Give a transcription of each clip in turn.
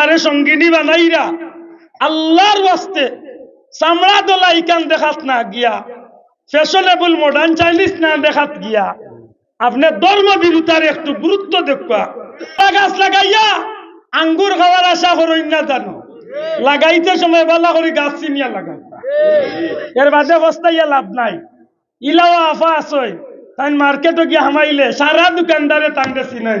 যারে সঙ্গিনী বানাইরা আল্লাহর ওয়াস্তে চামড়া দোলা ইকান দেখাত না গিয়া, ফ্যাশনেবল মডার্ন চাইনিজ না দেখাত গিয়া, আপনি ধর্ম বিরুতার একটু গুরুত্ব দেখা গাছ লাগাইয়া আঙ্গুর খাওয়ার আশা করই না জানো লাগাইতে সময় বালা করে গাছ চিনিয়া লাগাই এর বাদে বস্তাইয়া লাভ নাই। ইলাও আফা আসই তাই মার্কেটে গিয়ে হামাইলে সারা দোকানদারে টাঙ্গে চিনাই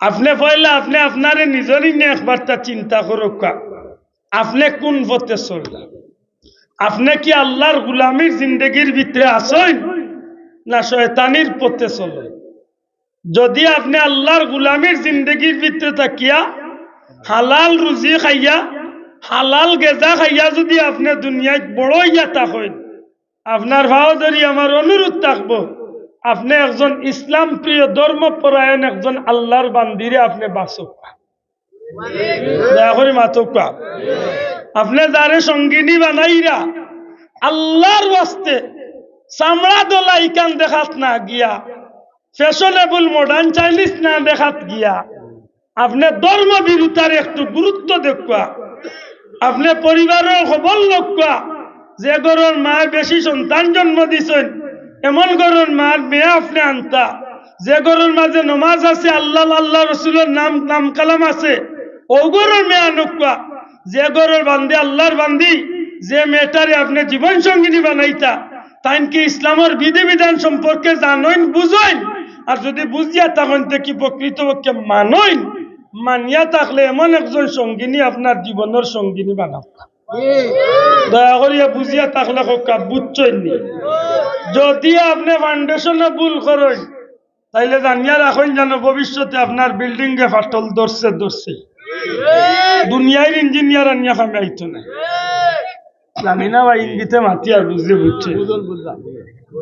আপনি পয়লা আপনি আপনারে নিজরই নিয়ে একবারটা চিন্তা করুক আপনি কোন পথে চললেন আপনি কি আল্লাহর গুলামির জিন্দগির ভিতরে আসেন না শয়তানির পথে চলেন? যদি আপনি আল্লাহর গুলামির জিন্দগির ভিতরে থাকিয়া, হালাল রুজি খাইয়া, হালাল গেজা খাইয়া যদি আপনি দুনিয়ায় বড় ইয়া থাকেন আপনার ভাও ধরি আমার অনুরোধ থাকব। আপনি একজন ইসলাম প্রিয় ধর্ম পরায়ণ একজন আল্লাহর বান্দিরে আপনি বাসক দয়া করে মাতক আপনি যারে সঙ্গিনী বানাইরা আল্লাহর ওয়াস্তে চামড়া দোলা ইকান দেখাত না গিয়া, ফ্যাশনেবল মডার্ন চাইনিজ না দেখাত গিয়া, আপনি ধর্ম বিরুতার একটু গুরুত্ব দেখা আপনি পরিবারের খবর লক্ষ্য যে গরুর মায়ের বেশি সন্তান জন্ম দিছেন এমন গরুর মার মেয়ে আপনি আনতা। যে গরুর মাঝে নমাজ আছে, আল্লাহ আল্লাহ, রসুলের নাম নাম কালাম আছে, ও গরুর মেয়ে আনুকা যে গরুর বান্দি, আল্লাহর বান্দি, যে মেয়েটারে আপনি জীবন সঙ্গিনী বানাইতা। তাই কি ইসলামের বিধি বিধান সম্পর্কে জানইন, বুঝইন? আর যদি বুঝিয়া তখন কি প্রকৃতপক্ষে মানইন? মানিয়া থাকলে এমন একজন সঙ্গিনী আপনার জীবনের সঙ্গিনী বানাও দয়া করিয়া বুঝিয়া থাকলে হোকা বুঝছই যদি আপনি ফাউন্ডেশনে ভুল করেন, তাইলে জানিয়া রাখেন যেন ভবিষ্যতে আপনার বিল্ডিং এ ফাটল ধরছে ধরছে। দুনিয়ার ইঞ্জিনিয়ার আনিয়া খামে আইতো না। জানি না ভাই, ইঙ্গিতে মাতি আর বুঝলে বুঝছে।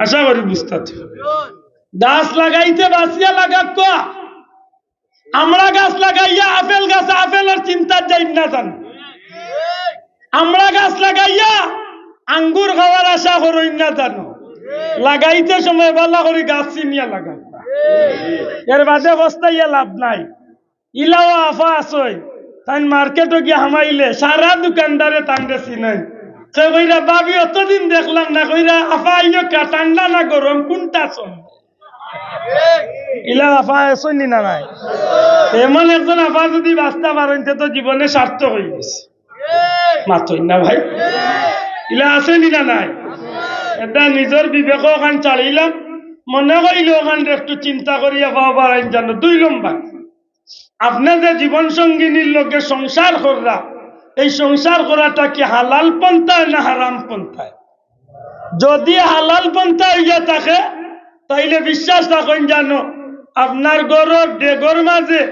আশা করি বুঝতে গাছ লাগাইতে বাঁচিয়া লাগা কোয়া আমরা গাছ লাগাইয়া আপেল গাছ আপেলের চিন্তার যাই না জানি। আমরা গাছ লাগাইয়া আঙ্গুর খাওয়ার আশা করই না জানো? লাগাইতে সময় বালা করে গাছ চিনিয়া লাগাই। এর বাদে বস্তাইয়া লাভ নাই। ইলাও আফা আসই তাই মার্কেটে গিয়ে হামাইলে সারা দোকানদারে টাঙ্গে চিনাই। সে কইরা ভাবি অতদিন দেখলাম না কইরা আফা ইয়ে কা ঠান্ডা না গরম কোনটা চল ইলা আফা আসনি না নাই? এমন একজন আফা যদি বাস্তা পারেন তে জীবনে সার্থক হয়ে গেছে। মাতই না ভাই? ইলা আছে না নাই? এটা নিজের বিবেক ওখান চালিলাম। মনে করিল ওখান একটু চিন্তা করিয়া পাওয়া পারেন জানো। দুই লম্বা আপনি যে জীবন সঙ্গিনীর লোকে সংসার করা এই সংসার করাটা কি হালাল পন্থায় না হারাম পন্থায় যদি হালাল পন্থা হইয়া থাকে তাইলে বিশ্বাস রাখেন জানো আপনার গরর ডেগর মাঝে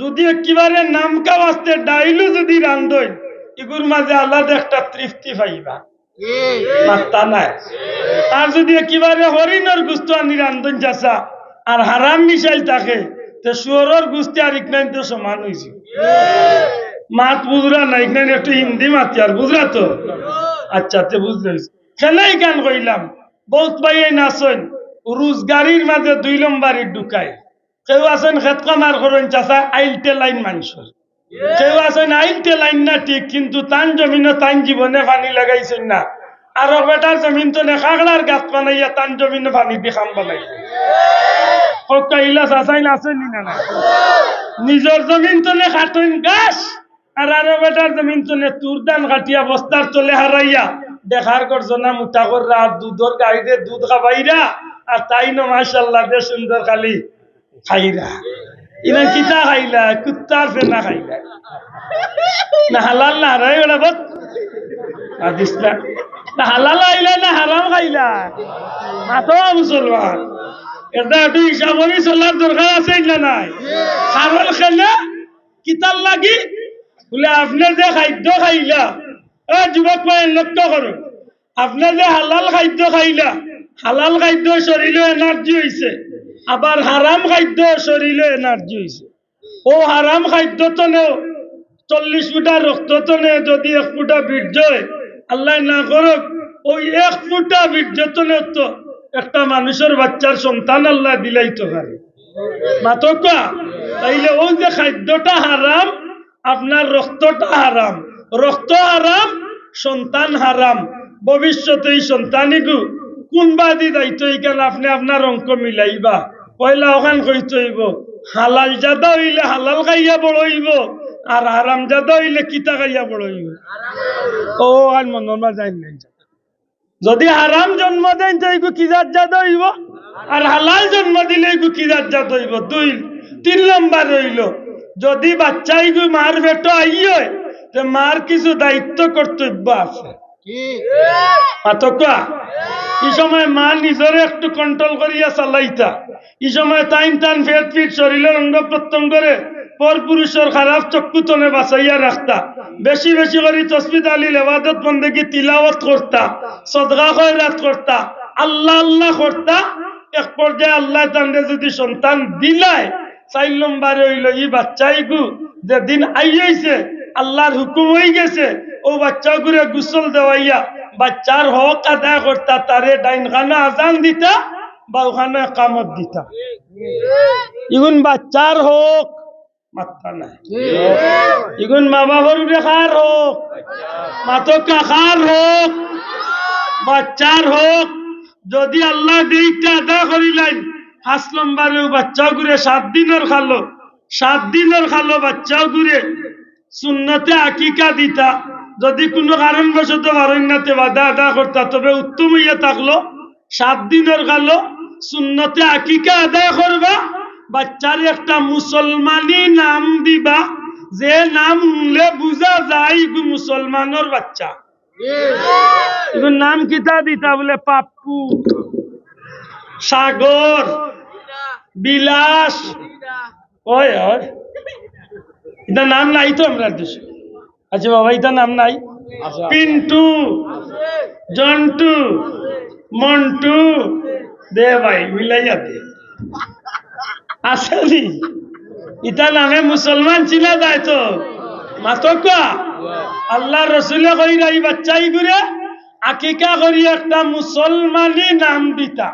যদি একেবারে নামকা বাস্তে ডাইলু যদি রান্ধই এগুর মাঝে আলাদা একটা তৃপ্তি পাইবা। মাত্তা নাই। আর যদি একেবারে হরিণর গুস্ত আনি রান্ধন চাষা আর হারাম মিশাইল থাকে তো গুস্তি আর ইকনাইন তো সমান হয়েছে মাত বুঝরা না ইকনাইন একটু হিন্দি মাতি আর বুঝরা তো? আচ্ছা তে বুঝলে খেলাই গান কইলাম বহুত পাইয়ে নাচন রোজগারির মাঝে দুই লম্বারি ঢুকায়। কেউ আছেন খেত কামার করেন চাষা আইলটে লাইন মানুষের কেউ আছেন আইলটে লাইন না ঠিক কিন্তু তান জমিনে তান জীবনে পানি লাগাইছেন না। আর বেটার জমিন তো খাগড়ার গাছ বানাইয়া তান জমিনে পানি দিয়ে খাম বানাইছে হকা ইলা চাচাইল আছে না না নিজের জমিন খাটইন গাছ আর আরও বেটার জমিন তলে তুর দান কাটিয়া বস্তার তলে হারাইয়া। দেখার করছনা মুঠা কররা আর দুধর গাড়িতে দুধ খাবাইরা আর তাই ন দে সুন্দর খালি খাইরা। ইনা কিতা খাইলা, কুত্তার ফেনা খাইলা। না হালাল না হারাই বেড়া বত আদিস না। না হালাল আইলা না হারাম খাইলা। মাতো মুসলমান। এটা একটু হিসাবনি চলার দরকার আছে না নাই। খারল খেলে কিতার লাগি, বলে আপনি যে খাদ্য খাইলা, এ যুবক ভাই লক্ষ্য করো। আপনি যে হালাল খাদ্য খাইলা, হালাল খাদ্য শরীরে এনার্জি হইছে আবার হারাম খাদ্য শরীরে এনার্জি হইছে। ও হারাম খাদ্য তো নেও, চল্লিশ ফুটা রক্ত তো নে যদি এক ফুটা বীর্য আল্লাহ না করুক, ওই এক ফুটা বীর্য তো নে তো একটা মানুষের বাচ্চার সন্তান আল্লাহ দিলাই দিলাইতে পারে। মাতকা তাইলে ওই যে খাদ্যটা হারাম, আপনার রক্তটা হারাম। রক্ত হারাম, সন্তান হারাম। ভবিষ্যতে এই সন্তানিগু কোন বাদি দায়িত্ব এইখানে আপনি আপনার অঙ্ক মিলাইবা। পয়লা ওখান কইতে হইব। হালাল জাদা হইলে হালাল খাইয়া বড় হইব আর হারাম জাদা হইলে কিতা খাইয়া বড় হইব ও আর মনের মা যাই নাই যদি হারাম জন্ম দেন তো এইগু কিজাত জাত হইব? আর হালাল জন্ম দিলে এইগু কিজাত জাত হইব? দুই তিন নম্বর হইল যদি বাচ্চা এইগু মার বেটো আইয় তো মার কিছু দায়িত্ব কর্তব্য আছে। পাতকা এই সময় মা নিজরে একটু কন্ট্রোল করিয়া চালাইতা। এই সময় টাইম টান ফেট ফিট শরীরের অঙ্গ প্রত্যঙ্গরে পর পুরুষের খারাপ চক্ষু তনে বাঁচাইয়া রাখতা। বেশি বেশি করে তসবিদ আলী লেবাদত বন্দেগি, তিলাওয়াত করতা, সদগা খয়রাত করতা, আল্লাহ আল্লাহ করতা। এক পর্যায়ে আল্লাহ তান্ডে যদি সন্তান দিলায়, চার নম্বরে হইল, ই বাচ্চাই গু যেদিন আইয়াইছে, আল্লাহর হুকুম হয়ে গেছে, ও বাচ্চা ঘুরে গুসল দেওয়াইয়া বাচ্চার হক আদায় করতা, তারে ডাইন খানা আজান দিতা বা ওখানে কামত দিতা। ইগুন বাচ্চার হোক ইগুন যদি আল্লাহ আদা বাচ্চা সাত দিনের খালো, সাত দিনের খালো বাচ্চা ঘুরে সুন্নতে আকিকা দিতা। যদি কোনো কারণবশত অরণ্যতে বাধা আদা করতা তবে উত্তম ইয়ে থাকল সাত দিনের খালো সুন্নতে আকিকা আদায় করবা বাচ্চার একটা মুসলমানি নাম দিবা যে নাম শুনলে বুঝা যায় মুসলমানের বাচ্চা। ইগুর নাম কিতা দিতা বলে? পাপ্পু সাগর বিলাস ওই ওই এটা নাম নাই তো আমরা দেশে। আচ্ছা বাবা এটা নাম নাই? পিন্টু জন্টু মন্টু। দে ভাই মিলাইয়া দে আসেনি। ইটা নামে মুসলমান চিনা যায় তো। মাতকা আল্লাহ রসুলে কই রাই বাচ্চাই ঘুরে আকিকা করি একটা মুসলমানি নাম দিতা।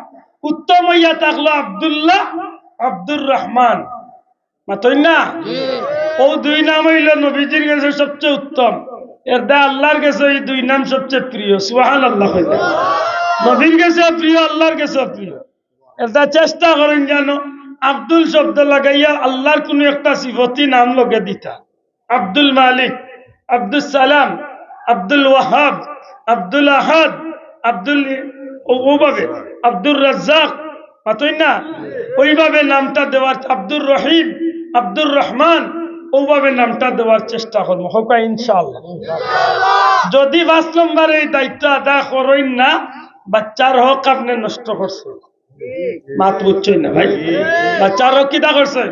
উত্তম হইয়া থাকল আব্দুল্লাহ আব্দুর রহমান। মাতই না? ও দুই নাম হইল নবীজির কাছে সবচেয়ে উত্তম। এর দা আল্লাহর কাছে এই দুই নাম সবচেয়ে প্রিয়। সুহান আল্লাহ নবীর কাছে প্রিয়, আল্লাহর কাছে প্রিয়। এটা চেষ্টা করেন জানো আব্দুল শব্দ লাগাইয়া আল্লাহর কোন একটা সিফতি নাম লগে দিতা। আব্দুল মালিক, আব্দুল সালাম, আব্দুল ওয়াহাব, আব্দুল আহাদ, আব্দুল ওভাবে আব্দুর রাজ্জাক, মাতই না? ওইভাবে নামটা দেওয়ার আব্দুর রহিম, আব্দুর রহমান ওভাবে নামটা দেওয়ার চেষ্টা করব। হোকা ইনশাআল্লাহ। যদি পাঁচ নম্বর এই দায়িত্ব আদায় করেন না, বাচ্চার হক আপনি নষ্ট করছেন। মাত বুঝছই না ভাই? বাচ্চার হক কিতা করছে?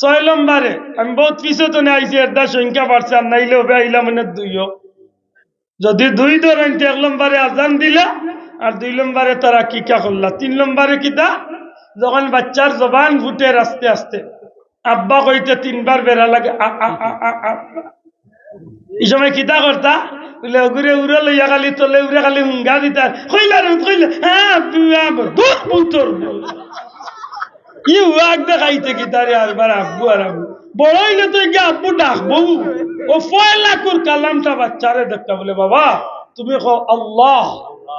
ছয় নম্বরে, আমি বহুত পিছনে আইছি একটা সংখ্যা বাড়ছে, আর নাইলে হবে, আইলা মানে দুইও। যদি দুই ধরেন এক নম্বরে আজান দিলা, আর দুই নম্বরে তারা কিকা করলা। তিন নম্বরে কিতা? যখন বাচ্চার জবান ফুটে, আস্তে আস্তে। আব্বা কইতে তিনবার বেড়া লাগে এই সময় কিতা করতা? বলে উড়ে লইয়া খালি, তলে উড়ে খালি হুঙ্গা দিতা কইলা রে, কইলা হ্যাঁ দুধ পুতর ই উয়াক দেখাইতে কি তারে আরবার আব্বু আর আব্বু বড় তো গিয়ে আব্বু ডাকবো? ও ফয়লা কুর কালামটা বাচ্চারে দেখা বলে, বাবা, তুমি কো আল্লাহ।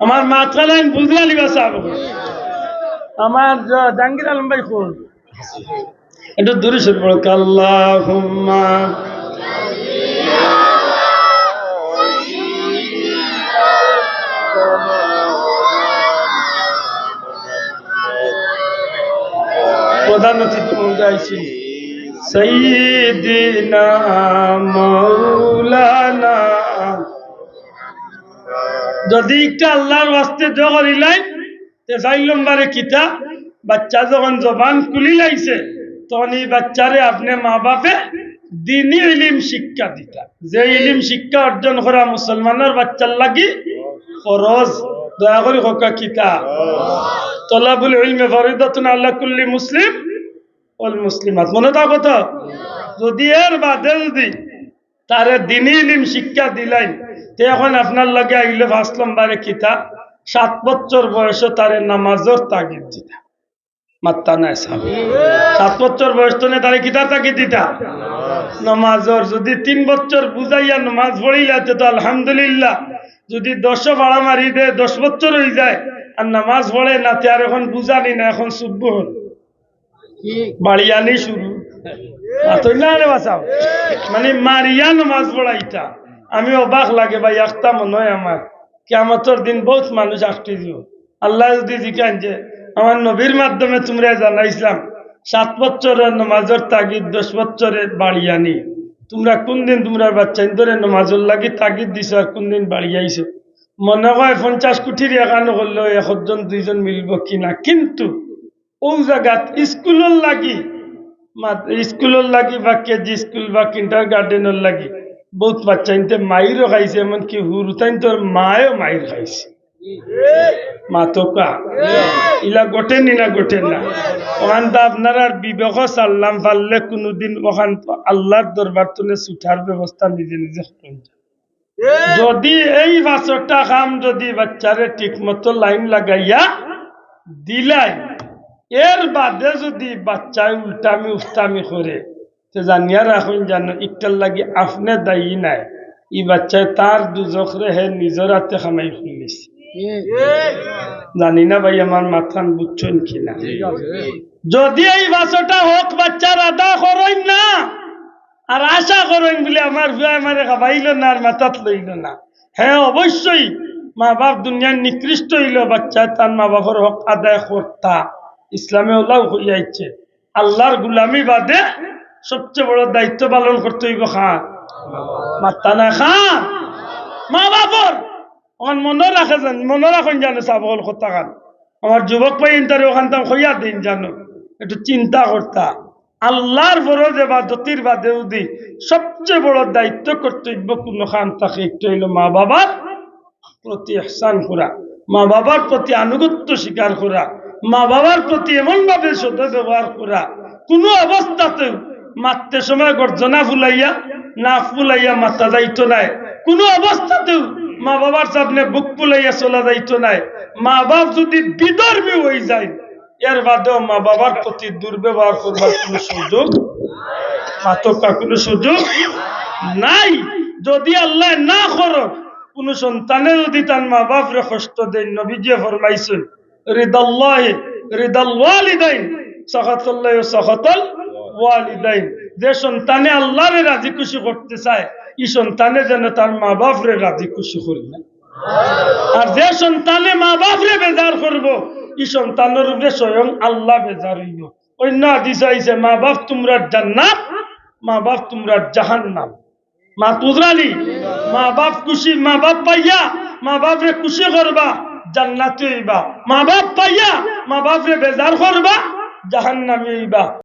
আমার মাথা লাইন বুঝলা লিবা আমার জাহাঙ্গীর আলম ভাই কোন? একটু দূরে সরে পড়ো। প্রধান অতিথি যদি একটা আল্লাহর বাস্তে জগরিলাই চার নম্বরে কিতা, বাচ্চা যখন জবান খুলি লাইছে, তখন এই বাচ্চারে আপনি মা বাপে দিনী ইলিম শিক্ষা দিতা। যে ইলিম শিক্ষা অর্জন করা মুসলমানের বাচ্চার লাগি ফরজ। দয়া করে হকা কিতা। তলাবুল ইলমে ফরিদাতুন আল্লাহ কুল্লি মুসলিম ওল মুসলিমাত। মনে থাকো তো? যদি এর বাদে যদি তারে দিনী নিম শিক্ষা দিলাই তে এখন আপনার লগে আইলে পাঁচ নম্বরে কিতা? সাত বছর বয়সে তারে নামাজর তাগিদ দিতা। মাত্তা নাই সাহেব। সাত বছর বয়স তো তারে কিতার তাগিদ দিতা? নমাজর। যদি তিন বছর বুঝাইয়া নমাজ পড়িলাতে তো আলহামদুলিল্লাহ। যদি দশ ভাড়া মারি দে, দশ বছর হয়ে যায়, আর নামাজ পড়ে না, তে আর এখন বুঝানি না, এখন সুব্ব হল। বাড়িয়ানি শুরু। মানে মারিয়া নমাজ পড়াইটা আমি অবাক লাগে ভাই, একটা মনে হয় আমার। কেমতর দিন বহুত মানুষ আসতে দিও। আল্লাহ যদি জিকান যে, আমার নবীর মাধ্যমে তোমরা জানাইছিলাম সাত বছরের নমাজের তাগিদ, দশ বছরের বাড়ি আনি তোমরা কোন দিন তোমরা বাচ্চা ধরে নমাজের লাগি তাগিদ দিছো আর কোন দিন বাড়ি আইছো মনে হয় পঞ্চাশ কোটির একানো করলেও একজন দুইজন মিলব কিনা। কিন্তু ও জায়গাত স্কুলের লাগি স্কুলের লাগি বা কেজি স্কুল বা কিন্টার গার্ডেনের লাগি বহুত বাচ্চা ইনতে মাইরও খাইছে, এমনকি হুরুতাইন তোর মায়ও মাইর খাইছে। মা, তো কা, ইলা গোটেন না গোটেন না। ওখান তো আপনার আর বিবেক সারলাম পারলে কোনোদিন ওখান আল্লাহর দরবার তুলে ছুটার ব্যবস্থা নিজে নিজে যদি এই বাছরটা খাম যদি বাচ্চারে ঠিক মতো লাইন লাগাইয়া দিলাই এর বাদে যদি বাচ্চায় উল্টামি উস্তামি করে তো জানিয়া রাখুন জানো ইটার লাগি আপনি দায়ী নাই। ই বাচ্চায় তার দুজখরে হে নিজের হাতে খামাই খুলিছে। জানি না ভাই আমার মাথান বুঝছেন কিনা। যদি এই বাসটা হোক, বাচ্চার আদা করেন না, আর আশা করেন বলে আমার ভুয়া আমারে খাবাইল না, আর মাথাত লইল না। হ্যাঁ অবশ্যই মা বাপ দুনিয়ার নিকৃষ্ট হইল বাচ্চা তার মা বাবার হক আদায় করতা। ইসলামে ওলাও হইয়াইছে আল্লাহর গুলামি বাদে সবচেয়ে বড় দায়িত্ব পালন করতে হইব খা মাত্তা না খা মা বাপর ওখান মনে রাখে যান, মনে রাখেন জানো চাবল কথা খান। আমার যুবক ভাই ইন্টারে ওখান তাম হইয়া দিন জানো, একটু চিন্তা করতা। আল্লাহর যে বাদতির বাদে উদি সবচেয়ে বড় দায়িত্ব কর্তব্য কোনো খান থাকে একটু হইল মা বাবার প্রতি এহসান করা, মা বাবার প্রতি আনুগত্য স্বীকার করা। মা বাবার প্রতি এমন ভাবে সদ ব্যবহার করা, কোনো অবস্থাতেও মারতে সময় গর্জনা ফুলাইয়া, না ফুলাইয়া মাথা যাইতো নাই। কোনো অবস্থাতেও মা বাবার সামনে বুক ফুলাইয়া চলা যাইতো নাই। মা বাপ যদি বিধর্মী হয়ে যায়, এর বাদেও মা বাবার প্রতি দুর্ব্যবহার করবার কোনো সুযোগ, মাতকা কোনো সুযোগ নাই। যদি আল্লাহ না করো কোন সন্তানে যদি তার মা বাপ রে কষ্ট দেন, নবীজিয়ে ফরমাইছেন রিদাল্লাহ রিদাল ওয়ালিদাইন সখাতুল্লাহ সখাতুল ওয়ালিদাইন। যে সন্তানে আল্লাহরে রাজি খুশি করতে চায়, এই সন্তানে যেন তার মা বাপ রে রাজি খুশি করি না। আর যে সন্তানে মা বাপ রে বেজার করব, এই সন্তানের উপরে স্বয়ং আল্লাহ বেজার হইব। অন্য হাদিস আইছে, মা বাপ তোমরা জান্নাত, মা বাপ তোমরা জাহান্নাম। মা তুজরালি, মা বাপ খুশি, মা বাপ পাইয়া মা বাপ রে খুশি করবা। জান্নাতে হইবা। মা বাপ পাইয়া মা বাপরে বেজার করবা জাহান্নামে হইবা।